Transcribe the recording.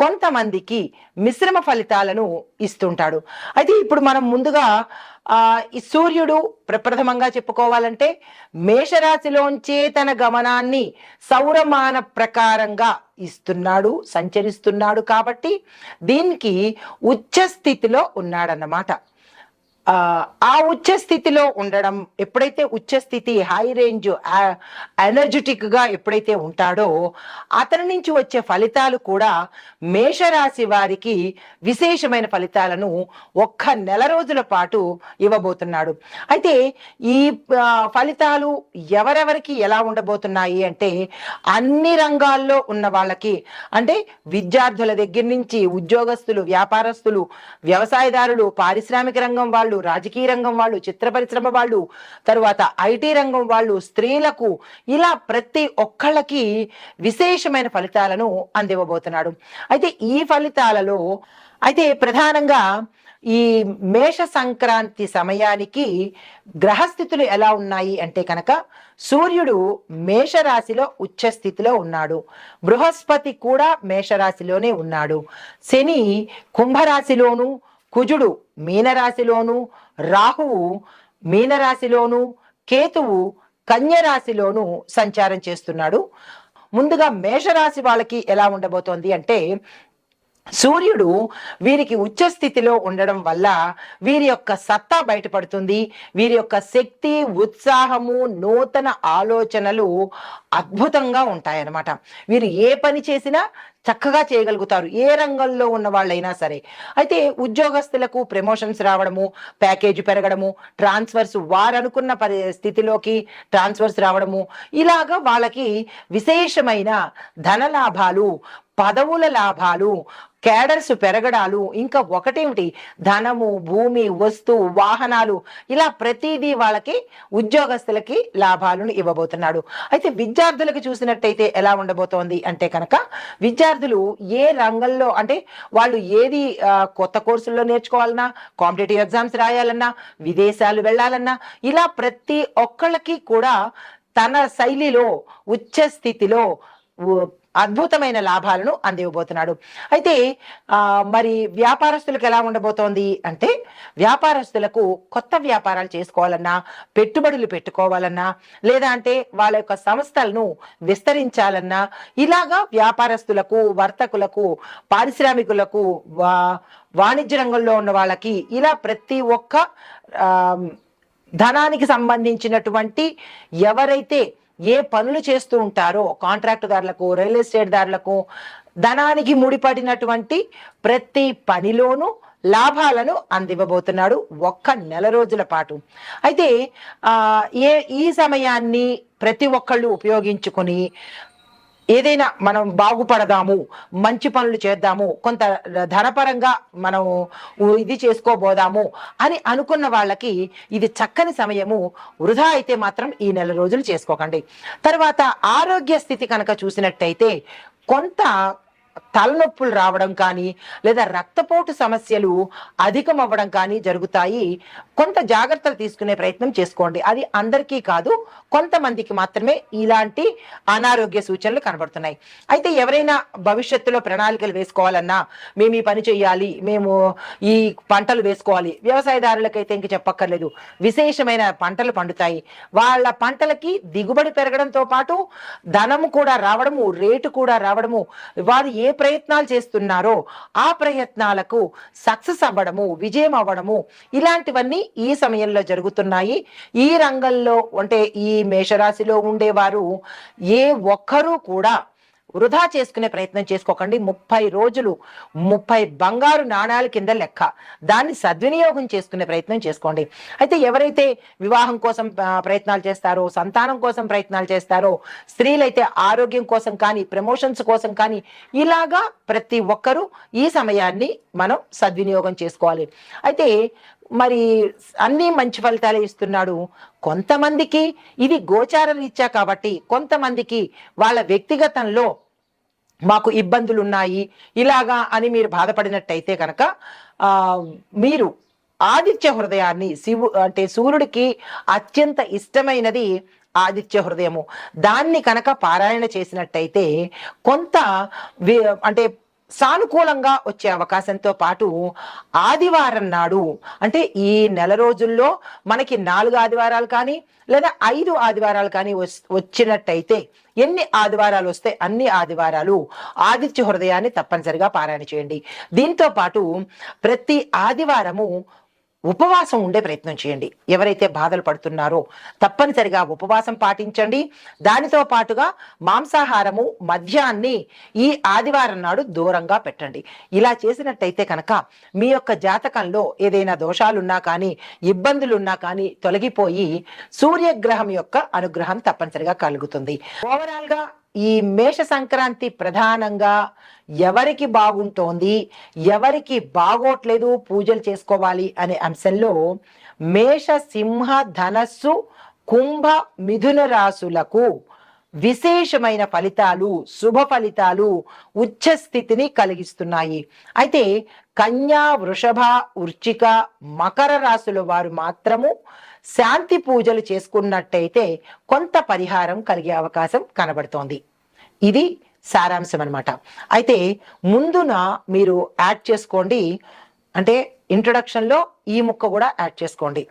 కొంతమందికి మిశ్రమ ఫలితాలను ఇస్తుంటాడు. అయితే ఇప్పుడు మనం ముందుగా ఈ సూర్యుడు ప్రప్రథమంగా చెప్పుకోవాలంటే మేషరాశిలోంచే తన గమనాన్ని సౌరమాన ప్రకారంగా ఇస్తున్నాడు సంచరిస్తున్నాడు కాబట్టి దీనికి ఉచ్చ స్థితిలో ఉన్నాడన్నమాట. ఆ ఉచ్చ స్థితిలో ఉండడం ఎప్పుడైతే ఉచ్చ స్థితి హై రేంజ్ ఎనర్జెటిక్గా ఎప్పుడైతే ఉంటాడో అతని నుంచి వచ్చే ఫలితాలు కూడా మేషరాశి వారికి విశేషమైన ఫలితాలను ఒక్క నెల రోజుల పాటు ఇవ్వబోతున్నాడు. అయితే ఈ ఫలితాలు ఎవరెవరికి ఎలా ఉండబోతున్నాయి అంటే అన్ని రంగాల్లో ఉన్న వాళ్ళకి అంటే విద్యార్థుల దగ్గర నుంచి ఉద్యోగస్తులు వ్యాపారస్తులు వ్యవసాయదారులు పారిశ్రామిక రంగం వాళ్ళు రాజకీయ రంగం వాళ్ళు చిత్ర పరిశ్రమ వాళ్ళు తరువాత ఐటీ రంగం వాళ్ళు స్త్రీలకు ఇలా ప్రతి ఒక్కళ్ళకి విశేషమైన ఫలితాలను అందివ్వబోతున్నాడు. అయితే ఈ ఫలితాలలో అయితే ప్రధానంగా ఈ మేష సంక్రాంతి సమయానికి గ్రహస్థితులు ఎలా ఉన్నాయి అంటే కనుక సూర్యుడు మేషరాశిలో ఉచ్చస్థితిలో ఉన్నాడు. బృహస్పతి కూడా మేషరాశిలోనే ఉన్నాడు. శని కుంభరాశిలోను కుజుడు మీనరాశిలోను రాహువు మీనరాశిలోను కేతువు కన్యరాశిలోను సంచారం చేస్తున్నాడు. ముందుగా మేషరాశి వాళ్ళకి ఎలా ఉండబోతోంది అంటే సూర్యుడు వీరికి ఉచ్చ స్థితిలో ఉండడం వల్ల వీరి యొక్క సత్తా బయటపడుతుంది. వీరి యొక్క శక్తి ఉత్సాహము నూతన ఆలోచనలు అద్భుతంగా ఉంటాయన్నమాట. వీరు ఏ పని చేసినా చక్కగా చేయగలుగుతారు. ఏ రంగంలో ఉన్న వాళ్ళైనా సరే. అయితే ఉద్యోగస్తులకు ప్రమోషన్స్ రావడము ప్యాకేజ్ పెరగడము ట్రాన్స్ఫర్స్ వారు అనుకున్న పరి స్థితిలోకి ట్రాన్స్ఫర్స్ రావడము ఇలాగా వాళ్ళకి విశేషమైన ధన లాభాలు పదవుల లాభాలు కేడర్స్ పెరగడాలు ఇంకా ఒకటేమిటి? ధనము భూమి వస్తువు వాహనాలు ఇలా ప్రతిదీ వాళ్ళకి ఉద్యోగస్తులకి లాభాలను ఇవ్వబోతున్నాడు. అయితే విద్యార్థులకు చూసినట్టయితే ఎలా ఉండబోతోంది అంటే కనుక విద్యార్థులు ఏ రంగంలో అంటే వాళ్ళు ఏది కొత్త కోర్సుల్లో నేర్చుకోవాలన్నా కాంపిటేటివ్ ఎగ్జామ్స్ రాయాలన్నా విదేశాలు వెళ్ళాలన్నా ఇలా ప్రతి ఒక్కళ్ళకి కూడా తన శైలిలో ఉచ్చ స్థితిలో అద్భుతమైన లాభాలను అందివ్వబోతున్నాడు. అయితే మరి వ్యాపారస్తులకు ఎలా ఉండబోతోంది అంటే వ్యాపారస్తులకు కొత్త వ్యాపారాలు చేసుకోవాలన్నా పెట్టుబడులు పెట్టుకోవాలన్నా లేదా అంటే వాళ్ళ యొక్క సంస్థలను విస్తరించాలన్నా ఇలాగా వ్యాపారస్తులకు వర్తకులకు పారిశ్రామికులకు వాణిజ్య రంగంలో ఉన్న వాళ్ళకి ఇలా ప్రతి ఒక్క ధనానికి సంబంధించినటువంటి ఎవరైతే ఏ పనులు చేస్తూ ఉంటారో కాంట్రాక్టుదారులకు రియల్ ఎస్టేట్ దారులకు ధనానికి ముడిపడినటువంటి ప్రతి పనిలోనూ లాభాలను అందివ్వబోతున్నాడు ఒక్క నెల రోజుల పాటు. అయితే ఏ ఈ సమయాన్ని ప్రతి ఒక్కళ్ళు ఉపయోగించుకొని ఏదైనా మనం బాగుపడదాము మంచి పనులు చేద్దాము కొంత ధనపరంగా మనం ఇది చేసుకోబోదాము అని అనుకున్న వాళ్ళకి ఇది చక్కని సమయము వృధా అయితే మాత్రం ఈ నెల రోజులు చేసుకోకండి. తర్వాత ఆరోగ్య స్థితి కనుక చూసినట్టయితే కొంత తలనొప్పులు రావడం కానీ లేదా రక్తపోటు సమస్యలు అధికం అవ్వడం కానీ జరుగుతాయి. కొంత జాగ్రత్తలు తీసుకునే ప్రయత్నం చేసుకోండి. అది అందరికీ కాదు కొంతమందికి మాత్రమే ఇలాంటి అనారోగ్య సూచనలు కనబడుతున్నాయి. అయితే ఎవరైనా భవిష్యత్తులో ప్రణాళికలు వేసుకోవాలన్నా మేము ఈ పని చేయాలి మేము ఈ పంటలు వేసుకోవాలి వ్యవసాయదారులకైతే ఇంక చెప్పక్కర్లేదు. విశేషమైన పంటలు పండుతాయి. వాళ్ళ పంటలకి దిగుబడి పెరగడంతో పాటు ధనము కూడా రావడము రేటు కూడా రావడము వారు ఏ ప్రయత్నాలు చేస్తున్నారో ఆ ప్రయత్నాలకు సక్సెస్ అవ్వడము విజయం అవ్వడము ఇలాంటివన్నీ ఈ సమయంలో జరుగుతున్నాయి. ఈ రంగంలో అంటే ఈ మేషరాశిలో ఉండేవారు ఏ ఒక్కరూ కూడా వృధా చేసుకునే ప్రయత్నం చేసుకోకండి. ముప్పై రోజులు ముప్పై బంగారు నాణాల కింద లెక్క. దాన్ని సద్వినియోగం చేసుకునే ప్రయత్నం చేసుకోండి. అయితే ఎవరైతే వివాహం కోసం ప్రయత్నాలు చేస్తారో సంతానం కోసం ప్రయత్నాలు చేస్తారో స్త్రీలైతే ఆరోగ్యం కోసం కానీ ప్రమోషన్స్ కోసం కానీ ఇలాగా ప్రతి ఒక్కరూ ఈ సమయాన్ని మనం సద్వినియోగం చేసుకోవాలి. అయితే మరి అన్నీ మంచి ఫలితాలే ఇస్తున్నాడు. కొంతమందికి ఇది గోచార రీత్యా కాబట్టి కొంతమందికి వాళ్ళ వ్యక్తిగతంలో మాకు ఇబ్బందులు ఉన్నాయి ఇలాగా అని మీరు బాధపడినట్టయితే కనుక మీరు ఆదిత్య హృదయాన్ని శివు అంటే సూర్యుడికి అత్యంత ఇష్టమైనది ఆదిత్య హృదయము. దాన్ని కనుక పారాయణ చేసినట్టయితే కొంత అంటే సానుకూలంగా వచ్చే అవకాశంతో పాటు ఆదివారం నాడు అంటే ఈ నెల రోజుల్లో మనకి నాలుగు ఆదివారాలు కానీ లేదా ఐదు ఆదివారాలు కానీ వచ్చినట్టయితే ఎన్ని ఆదివారాలు వస్తే అన్ని ఆదివారాలు ఆదిత్య హృదయాన్ని తప్పనిసరిగా పారాయణ చేయండి. దీంతో పాటు ప్రతి ఆదివారము ఉపవాసం ఉండే ప్రయత్నం చేయండి. ఎవరైతే బాధలు పడుతున్నారో తప్పనిసరిగా ఉపవాసం పాటించండి. దానితో పాటుగా మాంసాహారము మద్యాన్ని ఈ ఆదివారం నాడు దూరంగా పెట్టండి. ఇలా చేసినట్టయితే కనుక మీ యొక్క జాతకంలో ఏదైనా దోషాలున్నా కానీ ఇబ్బందులున్నా కానీ తొలగిపోయి సూర్యగ్రహం యొక్క అనుగ్రహం తప్పనిసరిగా కలుగుతుంది. ఓవరాల్గా ఈ మేష సంక్రాంతి ప్రధానంగా ఎవరికి బాగుంటోంది ఎవరికి బాగోట్లేదు పూజలు చేసుకోవాలి అనే అంశంలో మేష సింహ ధనస్సు కుంభ మిథున రాశులకు విశేషమైన ఫలితాలు శుభ ఫలితాలు ఉచ్చ స్థితిని కలిగిస్తున్నాయి. అయితే కన్యా వృషభ వృచ్చిక మకర రాశుల వారు మాత్రము శాంతి పూజలు చేసుకున్నట్టయితే కొంత పరిహారం కలిగే అవకాశం కనబడుతోంది. ఇది సారాంశం అనమాట అయితే ముందున మీరు యాడ్ చేసుకోండి. అంటే ఇంట్రొడక్షన్లో ఈ ముక్క కూడా యాడ్ చేసుకోండి.